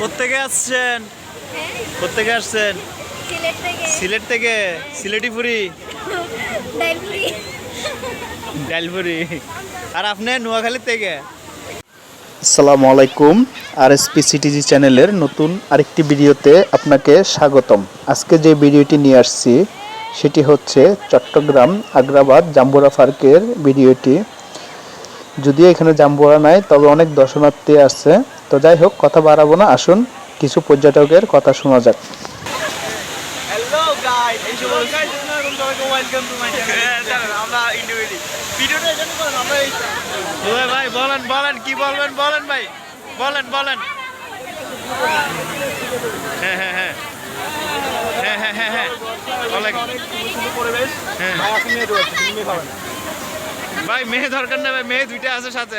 কোথেকে আসছেন? কোথেকে আসছেন? সিলেট থেকে। সিলেট থেকে? সিলেটিপুরি? ডালপুরি আর আপনি নোয়াখালীর থেকে? আসসালামু আলাইকুম আর এসপি সিটিজি চ্যানেলের নতুন আরেকটি ভিডিওতে আপনাকে স্বাগতম। আজকে যে ভিডিওটি নিয়ে আসছি সেটি হচ্ছে চট্টগ্রাম আগ্রাবাদ জাম্বুরা পার্কের ভিডিওটি। যদিও এখানে জাম্বুরা নাই তবে অনেক দর্শনার্থী আসছে তো যাই হোক কথা বাড়াবো না। আসুন কিছু পর্যটকের কথা শোনা যাক। হ্যালো গাইস এই সব গাইস আপনারা সবাইকে ওয়েলকাম টু মাই চ্যানেল আমরা ইন্ডিভিডি ভিডিওটা এখানে করেন আমরা এই ওই ভাই বলেন বলেন কি বলবেন বলেন ভাই। বলেন বলেন। হ্যাঁ হ্যাঁ হ্যাঁ। হ্যাঁ হ্যাঁ হ্যাঁ হ্যাঁ। হ্যাঁ। ভাই মেয়ে দরকার না ভাই মেয়ে দুইটা আছে সাথে।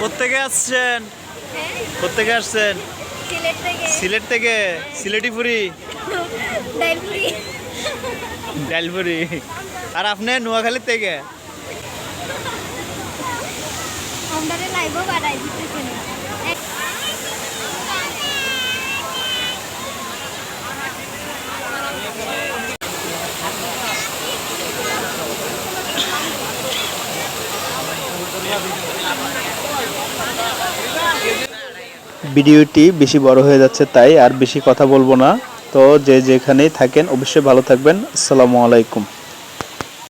কোথেকে আসছেন? কোথেকে আসছেন? সিলেট থেকে। সিলেট ডাইলপুরি ডালপুরি আর আপনি নোয়াখালীর থেকে? আমরা লাইভও বাড়াই দিতেছি ভিডিওটি বেশি বড় হয়ে যাচ্ছে তাই আর বেশি কথা বলব না। তো যে যেখানেই থাকেন, অবশ্যই ভালো থাকবেন। আসসালামু আলাইকুম।